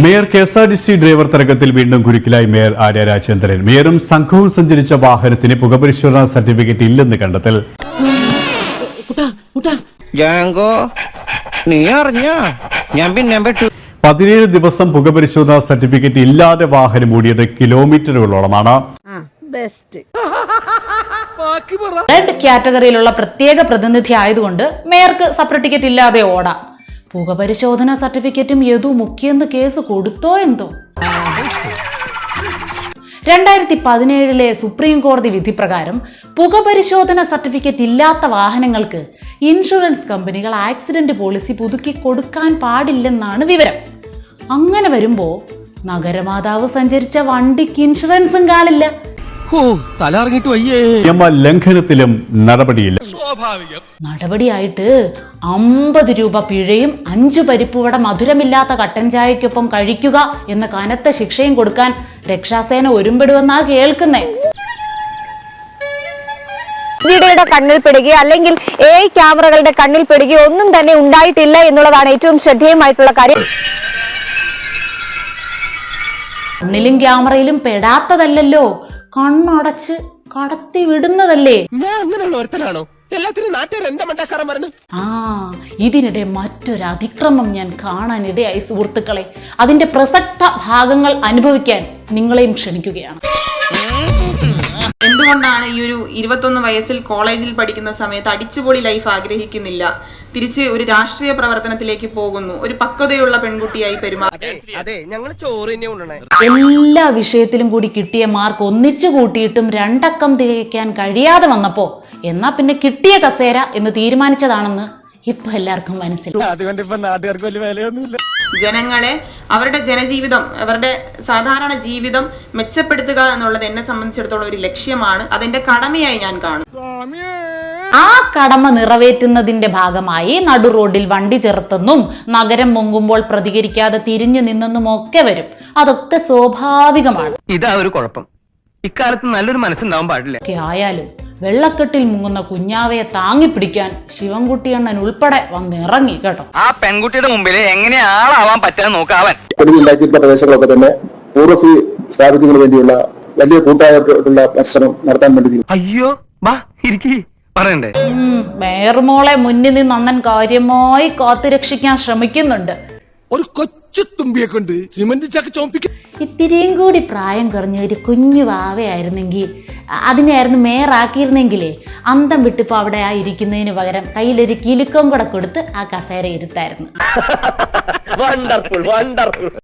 Mayor K S R T C driver തരംഗത്തിൽ വീണ്ടും കുരുക്കിലായി മേയർ ആര്യ രാജേന്ദ്രൻ. മേയറും സംഘവും സഞ്ചരിച്ച വാഹനത്തിന് പുകപരിശോധനാ സർട്ടിഫിക്കറ്റ് ഇല്ലെന്ന് കണ്ടെത്തൽ. പതിനേഴ് ദിവസം പുകപരിശോധനാ സർട്ടിഫിക്കറ്റ് ഇല്ലാതെ വാഹനം ഓടിയത് കിലോമീറ്ററുകളോളമാണ്. റെഡ് കാറ്റഗറിയിലുള്ള പ്രത്യേക പ്രതിനിധി ആയതുകൊണ്ട് മേയർക്ക് സെപ്പറേറ്റ് ടിക്കറ്റ് ഇല്ലാതെ ഓടാം. പുകപരിശോധന സർട്ടിഫിക്കറ്റും യദു മുക്കിയെന്ന് കേസ് കൊടുത്തോ എന്തോ? രണ്ടായിരത്തി പതിനേഴിലെ സുപ്രീം കോടതി വിധിപ്രകാരം പുകപരിശോധന സർട്ടിഫിക്കറ്റ് ഇല്ലാത്ത വാഹനങ്ങൾക്ക് ഇൻഷുറൻസ് കമ്പനികൾ ആക്സിഡന്റ് പോളിസി പുതുക്കി കൊടുക്കാൻ പാടില്ലെന്നാണ് വിവരം. അങ്ങനെ വരുമ്പോ നഗരമാതാവ് സഞ്ചരിച്ച വണ്ടിക്ക് ഇൻഷുറൻസും കാണില്ല ഓ തല ഇറങ്ങിട്ട് വയ്യേ. നിയമ ലംഘനത്തിലും നടപടിയില്ല. നടപടിയായിട്ട് അമ്പത് രൂപ പിഴയും അഞ്ചു പരിപ്പുവട മധുരമില്ലാത്ത കട്ടൻ ചായക്കൊപ്പം കഴിക്കുക എന്ന കനത്ത ശിക്ഷയും കൊടുക്കാൻ രക്ഷാസേന ഒരുമ്പെടുവെന്നാ കേൾക്കുന്നേ. വീടുകളുടെ കണ്ണിൽ പെടുകയോ അല്ലെങ്കിൽ എ ക്യാമറകളുടെ കണ്ണിൽ പെടുകയോ ഒന്നും തന്നെ ഉണ്ടായിട്ടില്ല എന്നുള്ളതാണ് ഏറ്റവും ശ്രദ്ധേയമായിട്ടുള്ള കാര്യം. കണ്ണിലും ക്യാമറയിലും പെടാത്തതല്ലല്ലോ. കണ്ണടച്ച് കടത്തി വിടുന്നതല്ലേ? ഞാൻ അങ്ങനെയുള്ള ഒരുത്തനാണോ? എല്ലാത്തിനും നാട്ടുകാർ എന്റെ മണ്ടക്കാരൻ പറഞ്ഞു ആ ഇതിനിടെ മറ്റൊരു അതിക്രമം ഞാൻ കാണാനിടയായി സുഹൃത്തുക്കളെ. അതിന്റെ പ്രസക്ത ഭാഗങ്ങൾ അനുഭവിക്കാൻ നിങ്ങളെയും ക്ഷണിക്കുകയാണ്. എന്തുകൊണ്ടാണ് ഈ ഒരു ഇരുപത്തൊന്ന് വയസ്സിൽ കോളേജിൽ പഠിക്കുന്ന സമയത്ത് അടിച്ചുപൊളി ലൈഫ് ആഗ്രഹിക്കുന്നില്ല? തിരിച്ച് ഒരു രാഷ്ട്രീയ പ്രവർത്തനത്തിലേക്ക് പോകുന്നു. ഒരു പക്വതയുള്ള പെൺകുട്ടിയായി പെരുമാറും അതെ ഞങ്ങൾ ചോറ് തന്നെ എല്ലാ വിഷയത്തിലും കൂടി കിട്ടിയ മാർക്ക് ഒന്നിച്ചു കൂട്ടിയിട്ടും രണ്ടക്കം തികയ്ക്കാൻ കഴിയാതെ വന്നപ്പോ എന്നാ പിന്നെ കിട്ടിയ കസേര എന്ന് തീരുമാനിച്ചതാണെന്ന് ഇപ്പൊ എല്ലാവർക്കും മനസ്സിലായി. അതുകൊണ്ട് ഇപ്പൊ നാട്ടുകാർക്ക് വലിയ വിലയൊന്നുമില്ല. ജനങ്ങളെ അവരുടെ ജനജീവിതം അവരുടെ സാധാരണ ജീവിതം മെച്ചപ്പെടുത്തുക എന്നുള്ളത് എന്നെ സംബന്ധിച്ചിടത്തോളം ഒരു ലക്ഷ്യമാണ്. അതിന്റെ കടമയായി ഞാൻ കാണും. ആ കടമ നിറവേറ്റുന്നതിന്റെ ഭാഗമായി നടു റോഡിൽ വണ്ടി ചെറുത്തെന്നും നഗരം മുങ്ങുമ്പോൾ പ്രതികരിക്കാതെ തിരിഞ്ഞു നിന്നെന്നും ഒക്കെ വരും. അതൊക്കെ സ്വാഭാവികമാണ്. ഇതാ ഒരു കുഴപ്പം. ഇക്കാലത്ത് നല്ലൊരു മനസ്സുണ്ടാവാൻ പാടില്ല. ഒക്കെ ആയാലും വെള്ളക്കെട്ടിൽ മുങ്ങുന്ന കുഞ്ഞാവയെ താങ്ങിപ്പിടിക്കാൻ ശിവൻകുട്ടിയണ്ണൻ ഉൾപ്പെടെ വന്ന് ഇറങ്ങി കേട്ടോ. ആ പെൺകുട്ടിയുടെ മുമ്പിൽ എങ്ങനെ ആളാവാൻ പറ്റാൻ നോക്കാവൻ ഉണ്ടാക്കിയിട്ടുള്ള പ്രദേശങ്ങളൊക്കെ തന്നെ സ്ഥാപിക്കുന്നതിന് വേണ്ടിയുള്ള വലിയ കൂട്ടായിട്ടുള്ള പരിശ്രമം നടത്താൻ വേണ്ടി അയ്യോ പറയണ്ടേ? മേർമോളെ മുന്നിൽ നിന്ന് അണ്ണൻ കാര്യമായി കാത്തുരക്ഷിക്കാൻ ശ്രമിക്കുന്നുണ്ട്. ഒരു കൊച്ചു തുമ്പിയെ കൊണ്ട് സിമന്റ് ചാക്ക് ചോപ്പിക്ക ഇത്തിരിയും കൂടി പ്രായം കുറഞ്ഞ ഒരു കുഞ്ഞു വാവയായിരുന്നെങ്കിൽ അതിനെയായിരുന്നു മേയറാക്കിയിരുന്നെങ്കിലേ അന്തം വിട്ടിപ്പോൾ അവിടെ ആ ഇരിക്കുന്നതിന് പകരം കയ്യിലൊരു കിലുക്കം കൂടെ കൊടുത്ത് ആ കസേര ഇരുത്തായിരുന്നു.